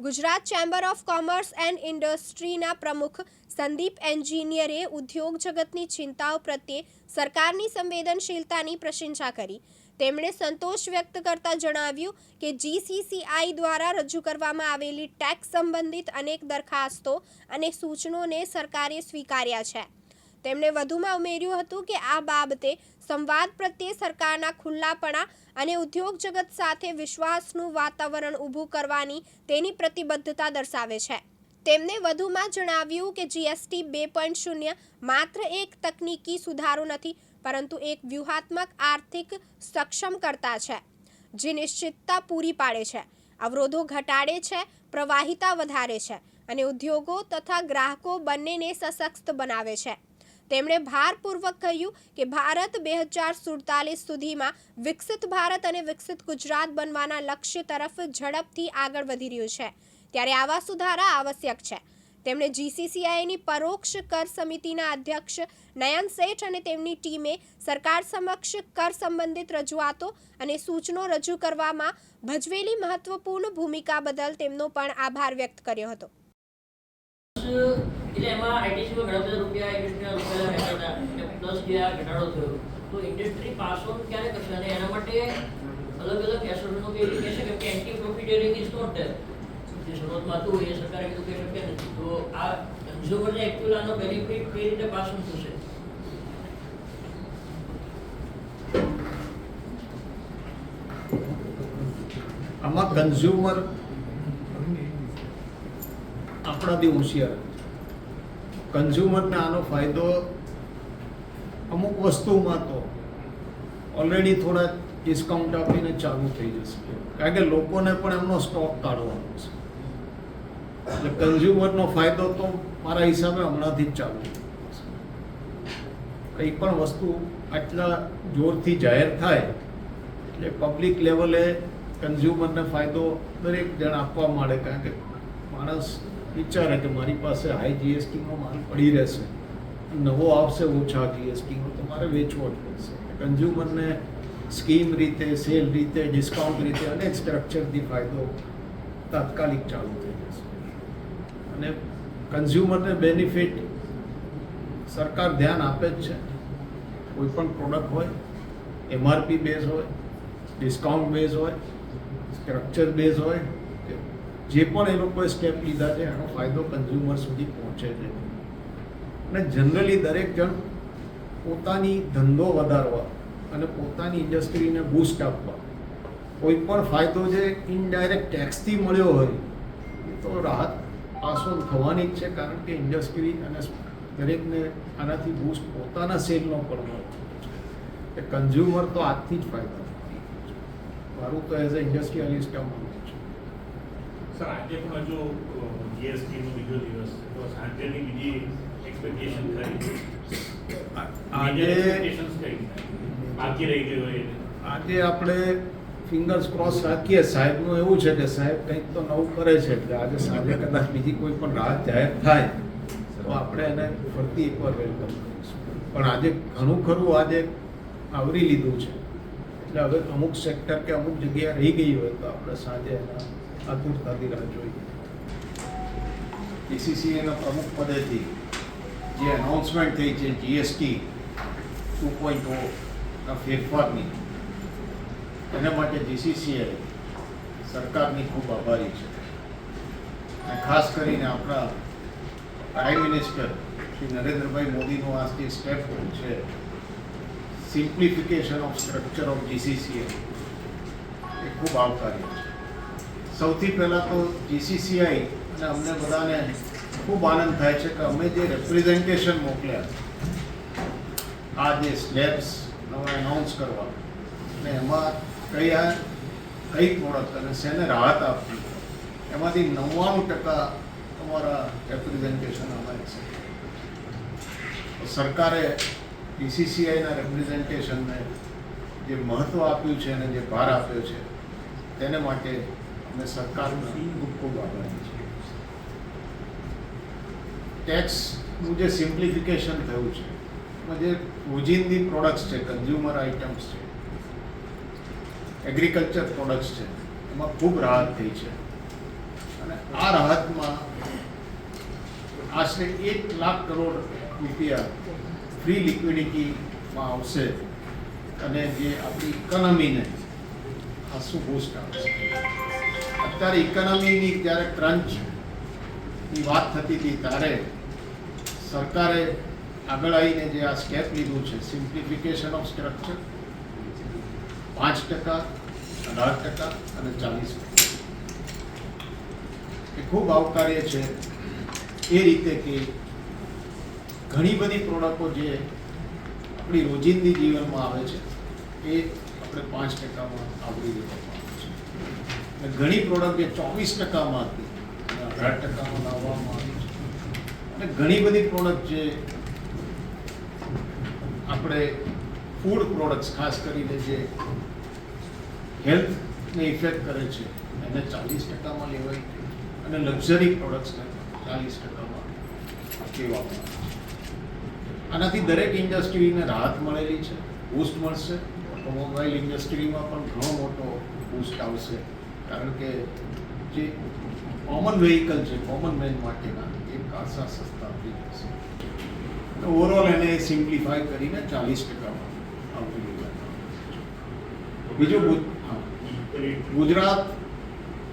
Gujarat chamber of commerce and ઇન્ડસ્ટ્રીના પ્રમુખ સંદીપ એન્જિનિયરે ઉદ્યોગ જગતની ચિંતાઓ પ્રત્યે સરકારની સંવેદનશીલતાની પ્રશંસા કરી. તેમણે સંતોષ વ્યક્ત કરતા જણાવ્યું કે જીસીસીઆઈ દ્વારા રજૂ કરવામાં આવેલી ટેક્સ સંબંધિત અનેક દરખાસ્તો અને સૂચનોને સરકારે સ્વીકાર્યા છે. તેમણે વધુમાં ઉમેર્યું હતું કે આ બાબતે સંવાદ પ્રત્યે સરકારના ખુલ્લાપણા અને ઉદ્યોગ જગત સાથે વિશ્વાસનું વાતાવરણ ઊભું કરવાની તેની પ્રતિબદ્ધતા દર્શાવે છે. તેમણે વધુમાં જણાવ્યું કે જીએસટી બે પોઈન્ટ શૂન્ય માત્ર એક તકનીકી સુધારો નથી, પરંતુ એક વ્યૂહાત્મક આર્થિક સક્ષમકર્તા છે, જે નિશ્ચિતતા પૂરી પાડે છે, અવરોધો ઘટાડે છે, પ્રવાહિતા વધારે છે અને ઉદ્યોગો તથા ગ્રાહકો બંનેને સશક્ત બનાવે છે. તેમણે ભારપૂર્વક કહ્યું કે ભારત બે હજાર સુડતાલીસ સુધીમાં વિકસિત ભારત અને વિકસિત ગુજરાત બનવાના લક્ષ્ય તરફ ઝડપથી આગળ વધી રહ્યું છે. ત્યારે આવા સુધારા આવશ્યક છે. તેમણે જીસીસીઆઈની પરોક્ષ કર સમિતિના અધ્યક્ષ નયન શેઠ અને તેમની ટીમે સરકાર સમક્ષ કર સંબંધિત રજૂઆતો અને સૂચનો રજૂ કરવામાં ભજવેલી મહત્વપૂર્ણ ભૂમિકા બદલ તેમનો પણ આભાર વ્યક્ત કર્યો હતો. એટલે એમાં આઈટીસીમાં ઘણા બધા રૂપિયા ઇન્ડસ્ટ્રીના રૂપિયા રહેતા હતા અને પ્લસ જે આ ઘટાડો થયો. તો ઇન્ડસ્ટ્રી પાસ ઓન ક્યારે કરશે? અને એના માટે અલગ અલગ એસોસિએશનો કે રીતે છે કે anti profiteering is not there જે શરૂઆતમાં હતું, એ સરકારે કીધું કે શક્ય નથી. તો આ કન્ઝ્યુમરને એકચ્યુઅલ આનો બેનિફિટ કઈ રીતે પાસ ઓન થશે? આમાં કન્ઝ્યુમર આપણાથી હોશિયાર. કન્ઝ્યુમરને આનો ફાયદો અમુક વસ્તુમાં તો ઓલરેડી થોડા ડિસ્કાઉન્ટ આપીને ચાલુ થઈ જશે. કારણ કે લોકોને પણ એમનો સ્ટોક કાઢવાનો છે. એટલે કન્ઝ્યુમરનો ફાયદો તો મારા હિસાબે હમણાંથી જ ચાલુ કંઈ પણ વસ્તુ આટલા જોરથી જાહેર થાય, એટલે પબ્લિક લેવલે કન્ઝ્યુમરને ફાયદો દરેક જણ આપવા માંડે. કારણ કે માણસ વિચારે કે મારી પાસે હાઈ જીએસટીનો માલ પડી રહેશે. નવો આવશે ઓછા જીએસટીનો તો મારે વેચવો જ પડશે. કન્ઝ્યુમરને સ્કીમ રીતે સેલ રીતે ડિસ્કાઉન્ટ રીતે અનેક સ્ટ્રક્ચરથી ફાયદો તાત્કાલિક ચાલુ થઈ જશે. અને કન્ઝ્યુમરને બેનિફિટ સરકાર ધ્યાન આપે જ છે. કોઈ પણ પ્રોડક્ટ હોય એમઆરપી બેઝ હોય ડિસ્કાઉન્ટ બેઝ હોય સ્ટ્રક્ચર બેઝ હોય જે પણ એ લોકોએ સ્ટેપ લીધા છે, એનો ફાયદો કન્ઝ્યુમર સુધી પહોંચે છે. અને જનરલી દરેક જણ પોતાની ધંધો વધારવા અને પોતાની ઇન્ડસ્ટ્રીને બૂસ્ટ આપવા. કોઈ પણ ફાયદો જે ઇનડાયરેક્ટ ટેક્સથી મળ્યો હોય, એ તો રાહત આસો થવાની જ છે, કારણ કે ઇન્ડસ્ટ્રી અને દરેકને આનાથી બૂસ્ટ પોતાના સેલનો પણ મળે. કન્ઝ્યુમર તો આજથી જ ફાયદો. મારું તો એઝ અ છે સર આજે પણ હજુ જીએસટીનો બીજો દિવસ છે. તો સાંજેની બીજી એક્સપેક્ટેશન ખરી આજે એક્સપેક્ટેશન્સ કઈ? બાકી રહી ગઈ હોય આજે આપણે ફિંગર્સ ક્રોસ રાખીએ. સાહેબનું એવું છે કે સાહેબ કંઈક તો નવું કરે છે એટલે આજે સાંજે કદાચ બીજી કોઈ પણ રાહત જાહેર થાય તો આપણે એને ફરતી એકવાર વેલકમ કરીશું. પણ આજે ઘણું ખરું આજે આવરી લીધું છે. એટલે હવે અમુક સેક્ટર કે અમુક જગ્યા રહી ગઈ હોય તો આપણે સાંજે એના આતુરતાથી રાહ જોઈએ બીસીસીએના પ્રમુખ પદેથી જે અનાઉન્સમેન્ટ થઈ છે જીએસટી ટુ પોઈન્ટ ઓના ફેરફારની, એના માટે જીસીસીઆઈ સરકારની ખૂબ આભારી છે. અને ખાસ કરીને આપણા પ્રાઇમ મિનિસ્ટર શ્રી નરેન્દ્રભાઈ મોદીનું આ જે સ્ટેપ છે સિમ્પ્લિફિકેશન ઓફ સ્ટ્રક્ચર ઓફ જીસીસીએ એ ખૂબ આવકાર્ય છે. સૌથી પહેલાં તો જીસીસીઆઈ અને અમને બધાને ખૂબ આનંદ થાય છે કે અમે જે રેપ્રેઝન્ટેશન મોકલ્યા આ જે સ્લેબ્સ નવા એનાઉન્સ કરવા અને એમાં કયા કઈ પ્રોડક્ટ અને શેને રાહત આપવી એમાંથી નવ્વાણું ટકા અમારા રેપ્રેઝેન્ટેશન અમારે છે. સરકારે બીસીસીઆઈના રેપ્રેઝન્ટેશનને જે મહત્ત્વ આપ્યું છે અને જે ભાર આપ્યો છે તેને માટે અમે સરકારના ખૂબ ખૂબ આભારી છીએ ટેક્સનું જે સિમ્પ્લિફિકેશન થયું છે જે રોજિંદી પ્રોડક્ટ્સ છે કન્ઝ્યુમર આઇટમ્સ છે એગ્રીકલ્ચર પ્રોડક્ટ્સ છે, એમાં ખૂબ રાહત થઈ છે. અને આ રાહતમાં આશરે એક લાખ કરોડ રૂપિયા ફ્રી લિક્વિડિટીમાં આવશે અને જે આપણી ઇકોનોમીને ખાસું બૂસ્ટ આવશે અત્યારે ઇકોનોમીની જ્યારે ક્રંચની વાત થતી હતી, ત્યારે સરકારે આગળ આવીને જે આ સ્ટેપ લીધું છે સિમ્પ્લિફિકેશન ઓફ સ્ટ્રક્ચર પાંચ ટકા, અઢાર ટકા અને ચાલીસ ટકા. એ ખૂબ આવકાર્ય છે. એ રીતે કે ઘણી બધી પ્રોડક્ટો જે આપણી રોજિંદી જીવનમાં આવે છે, એ આપણે પાંચ ટકામાં આવરી લેવામાં આવે છે. ઘણી પ્રોડક્ટ જે ચોવીસ ટકામાં હતી અઢાર ટકામાં લાવવામાં આવી છે. અને ઘણી બધી પ્રોડક્ટ જે આપણે ફૂડ પ્રોડક્ટ્સ ખાસ કરીને જે હેલ્થને ઇફેક્ટ કરે છે, એને ચાલીસ ટકામાં લેવાય અને લક્ઝરી પ્રોડક્ટ્સને ચાલીસ ટકામાં લેવામાં આનાથી દરેક ઇન્ડસ્ટ્રીને રાહત મળેલી છે બૂસ્ટ મળશે. ઓટોમોબાઈલ ઇન્ડસ્ટ્રીમાં પણ ઘણો મોટો બૂસ્ટ આવશે. કારણ કે જે કોમન વેહિકલ છે કોમન મેન માટેના એ ખાસા સસ્તા થઈ જશે ઓવરઓલ એને સિમ્પ્લિફાય કરીને ચાલીસ ટકામાં આવતી લેવામાં બીજું. ગુજરાત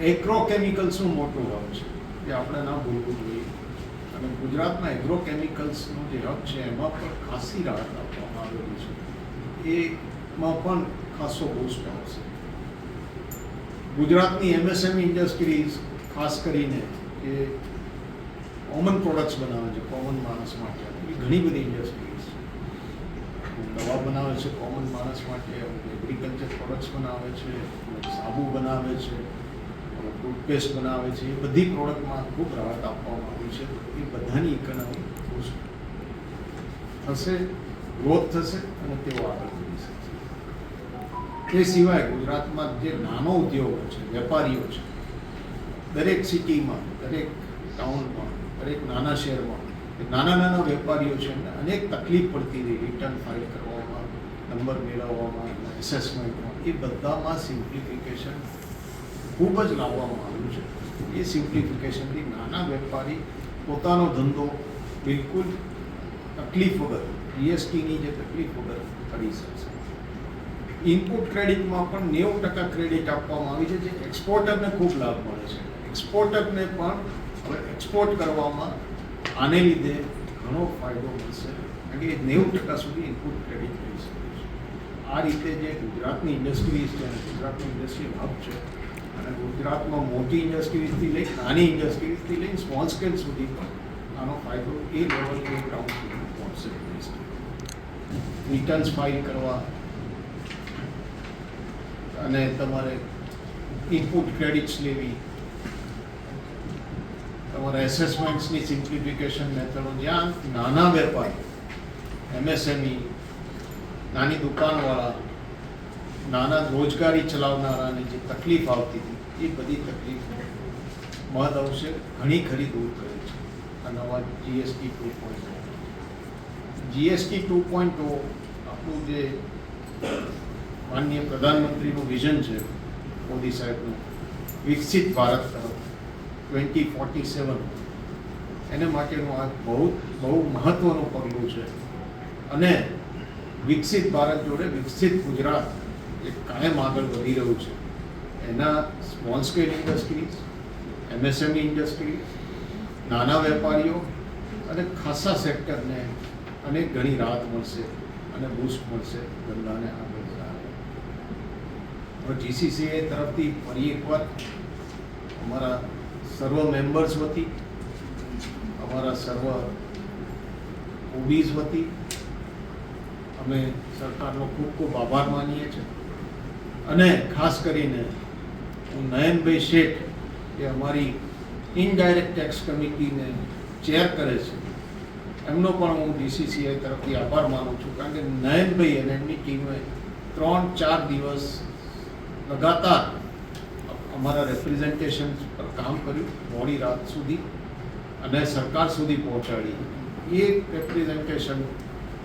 એગ્રોકેમિકલ્સનું મોટું હબ છે, એ આપણે ના ભૂલવું જોઈએ. અને ગુજરાતના એગ્રોકેમિકલ્સનું જે હબ છે, એમાં પણ ખાસી રાહત આપવામાં આવેલી છે. એમાં પણ ખાસો બૂસ્ટ આવશે. ગુજરાતની એમએસએમઈ ઇન્ડસ્ટ્રીઝ ખાસ કરીને કે કોમન પ્રોડક્ટ્સ બનાવે છે કોમન માણસ માટે. એવી ઘણી બધી ઇન્ડસ્ટ્રીઝ દવા બનાવે છે કોમન માણસ માટે. એગ્રીકલ્ચર પ્રોડક્ટ્સ બનાવે છે સાબુ બનાવે છે ટૂથપેસ્ટ બનાવે છે. એ બધી પ્રોડક્ટમાં ખૂબ રાહત આપવામાં આવી છે. એ બધાની ઇકોનોમી બૂસ્ટ થશે ગ્રોથ થશે અને તેઓ આગળ તે સિવાય ગુજરાતમાં જે નાનો ઉદ્યોગો છે, વેપારીઓ છે, દરેક સિટીમાં, દરેક ટાઉનમાં દરેક નાના શહેરમાં નાના નાના વેપારીઓ છે એમને અનેક તકલીફ પડતી રહી. રિટર્ન ફાઇલ કરવામાં નંબર મેળવવામાં એસેસમેન્ટમાં એ બધામાં સિમ્પ્લિફિકેશન ખૂબ જ લાવવામાં આવ્યું છે. એ સિમ્પ્લિફિકેશનથી નાના વેપારી પોતાનો ધંધો બિલકુલ તકલીફ વગર જીએસટીની જે તકલીફ વગર કરી શકશે. ઇનપુટ ક્રેડિટમાં પણ નેવું ટકા ક્રેડિટ આપવામાં આવી છે, જે એક્સપોર્ટરને ખૂબ લાભ મળે છે. એક્સપોર્ટરને પણ હવે એક્સપોર્ટ કરવામાં આને લીધે ઘણો ફાયદો મળશે, કારણ કે નેવું ટકા સુધી ઇનપુટ ક્રેડિટ લઈ શકે છે. આ રીતે જે ગુજરાતની ઇન્ડસ્ટ્રીઝ છે, અને ગુજરાતની ઇન્ડસ્ટ્રી હબ છે, અને ગુજરાતમાં મોટી ઇન્ડસ્ટ્રીઝથી લઈ, નાની ઇન્ડસ્ટ્રીઝથી લઈને સ્મોલ સ્કેલ સુધી પણ આનો ફાયદો એ લેવલ એ ગ્રાઉન્ડ સુધી પહોંચશે. રિટર્ન્સ ફાઇલ કરવા અને તમારે ઇનપુટ ક્રેડિટ્સ લેવી. તમારા એસેસમેન્ટ્સની સિમ્પ્લિફિકેશન મેથડો જ્યાં નાના વેપારી એમએસએમઈ નાની દુકાનવાળા, નાના રોજગારી ચલાવનારાને જે તકલીફ આવતી હતી, એ બધી તકલીફ મહદ અંશે ઘણી ખરી દૂર કરે છે. આ નવા GST two point GST two point આપણું જે માનનીય પ્રધાનમંત્રીનું વિઝન છે, મોદી સાહેબનું, વિકસિત ભારત તરફ ટ્વેન્ટી ફોર્ટી સેવન એને માટેનું આ બહુ બહુ મહત્ત્વનું પગલું છે. અને વિકસિત ભારત જોડે વિકસિત ગુજરાત એ કાયમ આગળ વધી રહ્યું છે. એના small scale industries MSME industries નાના વેપારીઓ અને ખાસા સેક્ટરને અને ઘણી રાહત મળશે અને બૂસ્ટ મળશે ધંધાને આગળ. હવે જીસીસીએ તરફથી ફરી એકવાર અમારા સર્વ મેમ્બર્સ વતી, અમારા સર્વ ઓબીઝ વતી અમે સરકારનો ખૂબ ખૂબ આભાર માનીએ છીએ. અને ખાસ કરીને હું નયનભાઈ શેઠ, એ અમારી ઇનડાયરેક્ટ ટેક્સ કમિટીને ચેર કરે છે, એમનો પણ હું ડીસીસીઆઈ તરફથી આભાર માનું છું. કારણ કે નયનભાઈ અને એમની ટીમે ત્રણ ચાર દિવસ લગાતાર અમારા રેપ્રેઝન્ટેશન પર કામ કર્યું, મોડી રાત સુધી અને સરકાર સુધી પહોંચાડી. એ રેપ્રેઝન્ટેશન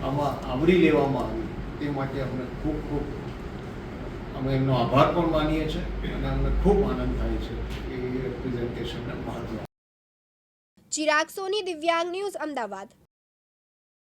આમાં આવરી લેવામાં આવ્યું તે માટે અમને ખૂબ ખૂબ અમે એમનો આભાર પણ માનીએ છીએ અને અમને ખૂબ આનંદ થાય છે એ રેપ્રેઝન્ટેશનને મહત્વ ચિરાગ સોની, દિવ્યાંગ ન્યૂઝ, અમદાવાદ.